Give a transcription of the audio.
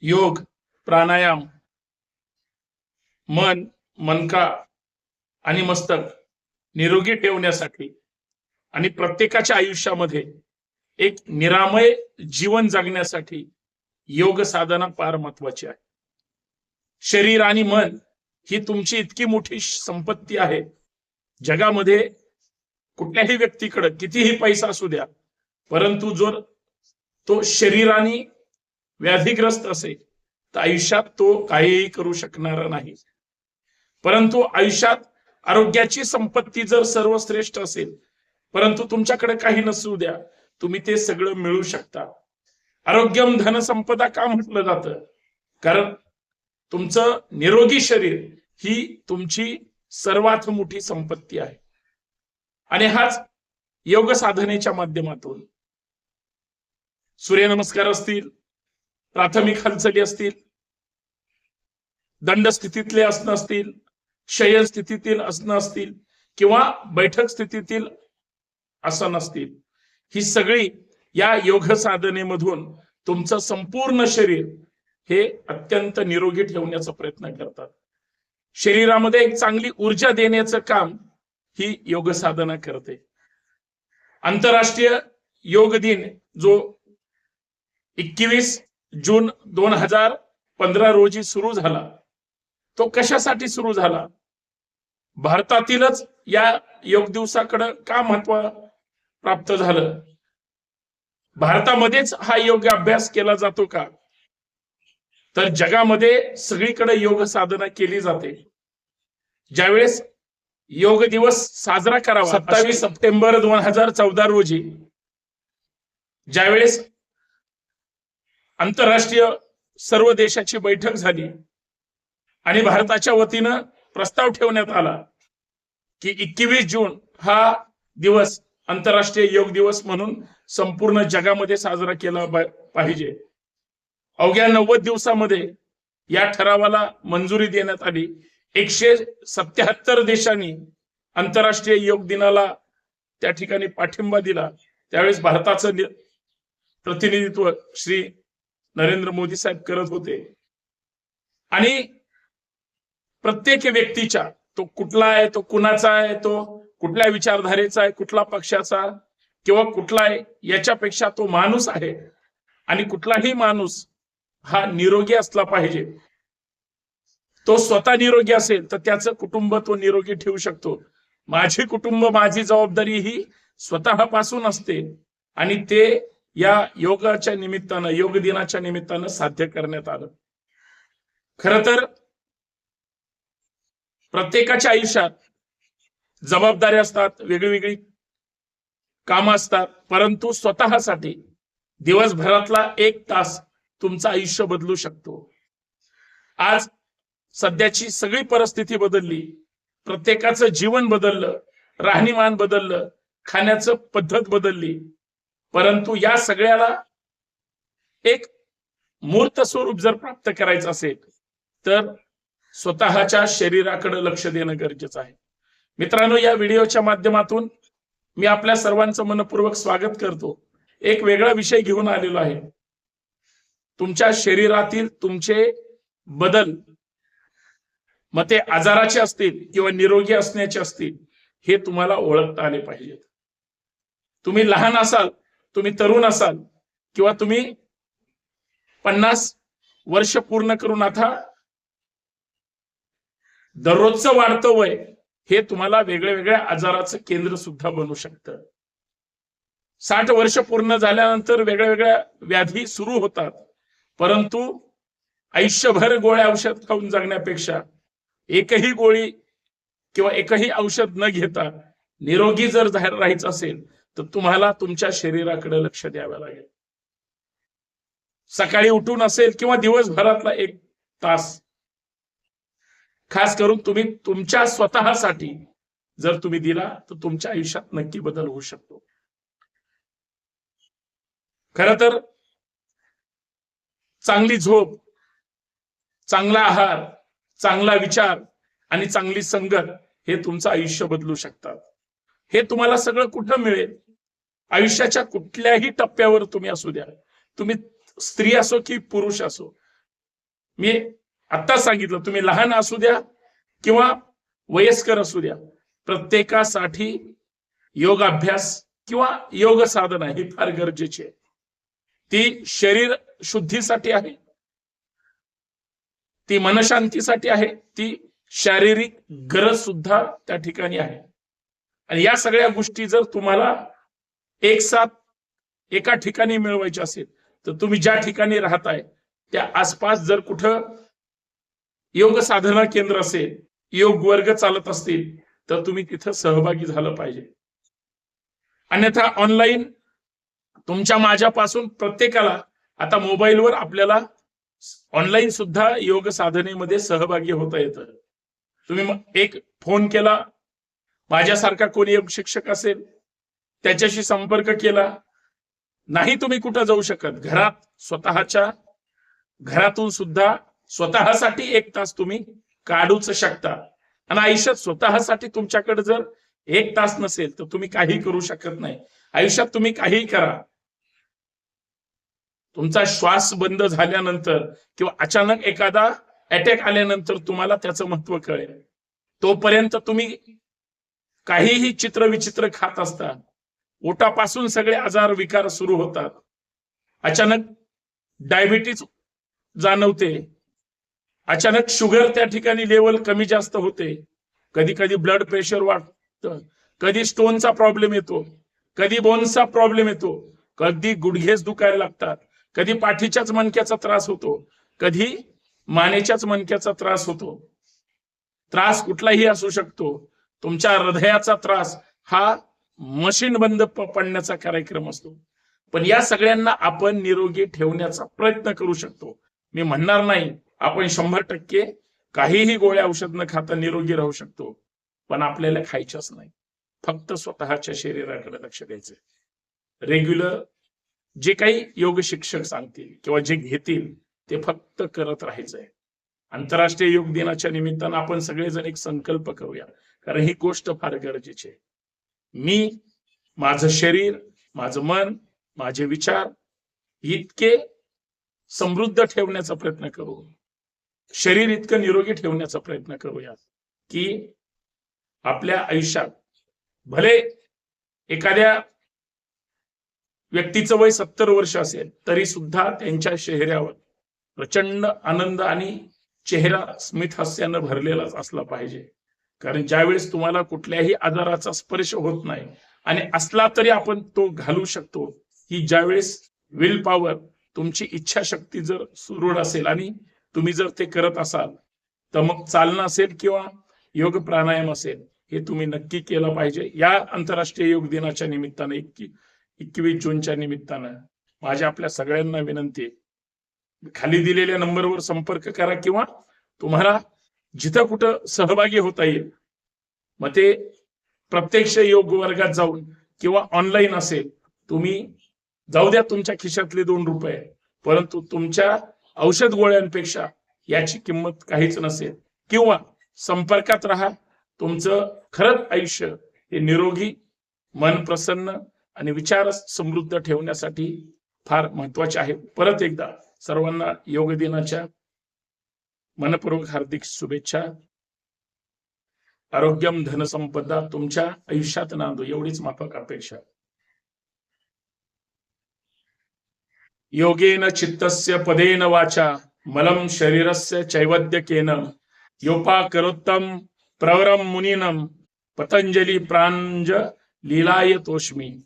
योग प्राणायाम मन मनका आणि मस्तक निरोगी ठेवण्यासाठी आणि प्रत्येकाच्या आयुष्यामध्ये एक निरामय जीवन जगण्यासाठी योग साधना फार महत्वाची आहे. शरीर आणि मन ही तुमची इतकी मोठी संपत्ती आहे. जगामध्ये कुठल्याही व्यक्तीकडे कितीही पैसा असू द्या परंतु जर तो शरीराने व्याधीग्रस्त असेल तर आयुष्यात तो काहीही करू शकणार नाही. परंतु आयुष्यात आरोग्याची संपत्ती जर सर्वश्रेष्ठ असेल परंतु तुमच्याकडे काही नसू द्या तुम्ही ते सगळं मिळू शकता. आरोग्यम धनसंपदा का म्हटलं जातं? कारण तुमचं निरोगी शरीर ही तुमची सर्वात मोठी संपत्ती आहे. आणि हाच योग साधनेच्या माध्यमातून. सूर्यनमस्कार असतील प्राथमिक हालचाली असतील दंड स्थितीतले असणं असतील शयन स्थितीतील असणं असतील किंवा बैठक स्थितीतील आसन असतील ही सगळी या योग साधनेमधून तुमचं संपूर्ण शरीर हे अत्यंत निरोगी ठेवण्याचा प्रयत्न करतात. शरीरामध्ये एक चांगली ऊर्जा देण्याचं काम ही योग साधना करते. आंतरराष्ट्रीय योग दिन जो एकवीस जून दोन हजार पंधरा रोजी सुरू झाला. तो कशासाठी सुरू झाला? भारतातीलच या योग दिवसाकडे का महत्त्व प्राप्त झालं? भारतामध्येच हा योग अभ्यास केला जातो का? तर जगामध्ये सगळीकडे योग साधना केली जाते. ज्यावेळेस योग दिवस साजरा करावा सत्तावीस सप्टेंबर दोन हजार चौदा रोजी. ज्यावेळेस आंतरराष्ट्रीय सर्व देशाची बैठक झाली आणि भारताच्या वतीनं प्रस्ताव ठेवण्यात आला की एकवीस जून हा दिवस आंतरराष्ट्रीय योग दिवस म्हणून संपूर्ण जगामध्ये साजरा केला पा- पाहिजे. अवघ्या नव्वद दिवसामध्ये या ठरावाला मंजुरी देण्यात आली. एकशे सत्याहत्तर देशांनी आंतरराष्ट्रीय योग दिनाला त्या ठिकाणी पाठिंबा दिला. त्यावेळेस भारताचं प्रतिनिधित्व श्री नरेंद्र मोदी साहेब करत होते. आणि प्रत्येक व्यक्तीच्या तो कुठला आहे तो कुणाचा आहे तो कुठल्या विचारधारेचा आहे कुठला पक्षाचा किंवा कुठला आहे याच्यापेक्षा तो माणूस आहे. आणि कुठलाही माणूस हा निरोगी असला पाहिजे. तो स्वतः निरोगी असेल तर त्याचं कुटुंब तो निरोगी ठेवू शकतो. माझी कुटुंब माझी जबाबदारी ही स्वतःपासून असते. आणि ते या योगाच्या निमित्तानं योग दिनाच्या निमित्तानं साध्य करण्यात आलं. खर तर प्रत्येकाच्या आयुष्यात जबाबदारी असतात वेगळीवेगळी कामं असतात परंतु स्वतःसाठी दिवसभरातला एक तास तुमचं आयुष्य बदलू शकतो. आज सध्याची सगळी परिस्थिती बदलली प्रत्येकाचं जीवन बदललं राहणीमान बदललं खाण्याचं पद्धत बदलली परंतु या सगळ्याला एक मूर्त स्वरूप जर प्राप्त करायचं असेल तर स्वतःच्या शरीराकडे लक्ष देणं गरजेचं आहे. मित्रांनो या व्हिडिओच्या माध्यमातून मी आपल्या सर्वांचं मनपूर्वक स्वागत करतो. एक वेगळा विषय घेऊन आलेलो आहे. तुमच्या शरीरातील तुमचे बदल मग ते आजाराचे असतील किंवा निरोगी असण्याचे असतील हे तुम्हाला ओळखता आले पाहिजेत. तुम्ही लहान असाल तुम्ही तरुण असाल किंवा तुम्ही पन्नास वर्ष पूर्ण करून आता दररोजचं वाढतं वय हे तुम्हाला वेगळ्या वेगळ्या आजाराचं केंद्र सुद्धा बनू शकतं. साठ वर्ष पूर्ण झाल्यानंतर वेगळ्या वेगळ्या व्याधी सुरू होतात. परंतु आयुष्यभर गोळ्या औषध खाऊन जगण्यापेक्षा एकही गोळी किंवा एकही औषध न घेता निरोगी जर जाहीर राहायचं असेल तर तुम्हाला तुमच्या शरीराकडे लक्ष द्यावं लागेल. सकाळी उठून असेल किंवा दिवसभरातला एक तास. खास करून तुम्ही तुमच्या स्वतःसाठी जर तुम्ही दिला तर तुमच्या आयुष्यात नक्की बदल होऊ शकतो. खर तर चांगली झोप चांगला आहार चांगला विचार आणि चांगली संगत हे तुमचं आयुष्य बदलू शकतात. हे तुम्हाला सगळं कुठं मिळेल? आयुष्याच्या कुठल्याही टप्प्यावर तुम्ही असू द्या. तुम्ही स्त्री असो की पुरुष असो. मी आत्ताच सांगितलं तुम्ही लहान असू द्या किंवा वयस्कर असू द्या. प्रत्येकासाठी योग अभ्यास किंवा योग साधना ही फार गरजेची आहे. ती शरीर शुद्धीसाठी आहे. ती मनशांतीसाठी आहे. ती शारीरिक गरज सुद्धा त्या ठिकाणी आहे. आणि या सगळ्या गोष्टी जर तुम्हाला एक साथ एका ठिकाणी मिळवायची असेल तर तुम्ही ज्या ठिकाणी राहताय त्या आसपास जर कुठं योग साधना केंद्र असेल योग वर्ग चालत असतील तर तुम्ही तिथं सहभागी झालं पाहिजे. अन्यथा ऑनलाईन तुमच्या माझ्यापासून प्रत्येकाला आता मोबाईलवर आपल्याला ऑनलाईन सुद्धा योग साधनेमध्ये सहभागी होता येतं. तुम्ही मग एक फोन केला माझ्यासारखा कोणी योग शिक्षक असेल त्याच्याशी संपर्क केला. नाही तुम्ही कुठं जाऊ शकत. घरात स्वतःच्या घरातून सुद्धा स्वतःसाठी एक तास तुम्ही काढूच शकता. आणि आयुष्यात स्वतःसाठी तुमच्याकडे जर एक तास नसेल तर तुम्ही काही करू शकत नाही. आयुष्यात तुम्ही काहीही करा. तुमचा श्वास बंद झाल्यानंतर किंवा अचानक एखादा अटॅक आल्यानंतर तुम्हाला त्याचं महत्त्व कळेल. तोपर्यंत तुम्ही काहीही चित्र विचित्र खात असता. पोटापासून सगळे आजार विकार सुरू होतात. अचानक डायबिटीज जाणवते. अचानक शुगर त्या ठिकाणी लेवल कमी जास्त होते. कधी कधी ब्लड प्रेशर वाढत. कधी स्टोनचा प्रॉब्लेम येतो. कधी बोनचा प्रॉब्लेम येतो. कधी गुडघेच दुखायला लागतात. कधी पाठीच्याच मणक्याचा त्रास होतो. कधी मानेच्याच मणक्याचा त्रास होतो. त्रास कुठलाही असू शकतो. तुमच्या हृदयाचा त्रास हा मशीन बंद पडण्याचा कार्यक्रम असतो. पण या सगळ्यांना आपण निरोगी ठेवण्याचा प्रयत्न करू शकतो. मी म्हणणार नाही आपण शंभर टक्के काहीही गोळ्या औषध न खाता निरोगी राहू शकतो. पण आपल्याला खायच्याच नाही. फक्त स्वतःच्या शरीराकडे लक्ष द्यायचं रेग्युलर जे काही योग शिक्षक सांगतील किंवा जे घेतील ते फक्त करत राहायचंय. आंतरराष्ट्रीय योग दिनाच्या निमित्तानं आपण सगळेजण एक संकल्प करूया. कारण ही गोष्ट फार गरजेची आहे. मी माझं शरीर माझं मन माझे विचार इतके समृद्ध ठेवण्याचा प्रयत्न करू. शरीर इतकं निरोगी ठेवण्याचा प्रयत्न करूया की आपल्या आयुष्यात भले एखाद्या व्यक्तीचं वय सत्तर वर्ष असेल तरी सुद्धा त्यांच्या चेहऱ्यावर प्रचंड आनंद आणि चेहरा स्मित हास्यानं भरलेलाच असला पाहिजे. कारण ज्यावेळेस तुम्हाला कुठल्याही आजाराचा स्पर्श होत नाही आणि असला तरी आपण तो घालू शकतो की ज्यावेळेस विल पॉवर तुमची इच्छाशक्ती जर सुदृढ असेल आणि तुम्ही जर ते करत असाल तर मग चालणं असेल किंवा योग प्राणायाम असेल हे तुम्ही नक्की केलं पाहिजे. या आंतरराष्ट्रीय योग दिनाच्या निमित्तानं इक्की एकवीस जूनच्या निमित्तानं माझ्या आपल्या सगळ्यांना विनंती खाली दिलेल्या नंबरवर संपर्क करा किंवा तुम्हाला जिथं कुठं सहभागी होता येईल. मग ते प्रत्यक्ष योग वर्गात जाऊन किंवा ऑनलाईन असेल तुम्ही जाऊ द्या तुमच्या खिशातले दोन रुपये परंतु तुमच्या औषध गोळ्यांपेक्षा याची किंमत काहीच नसेल. किंवा संपर्कात राहा तुमचं खरंच आयुष्य हे निरोगी मन प्रसन्न आणि विचार समृद्ध ठेवण्यासाठी फार महत्त्वाचे आहे. परत एकदा सर्वांना योग दिनाच्या मनपूर्वक हार्दिक शुभेच्छा. आरोग्यम धनसंपदा तुमच्या आयुष्यात नांदो एवढीच माफक अपेक्षा. योगेन चित्तस्य पदेन वाचा मलम शरीरस्य चैवद्यकेन. योपा करोत्तम प्रवरम मुनिनम पतंजली प्रांज लीलाय तोष्मी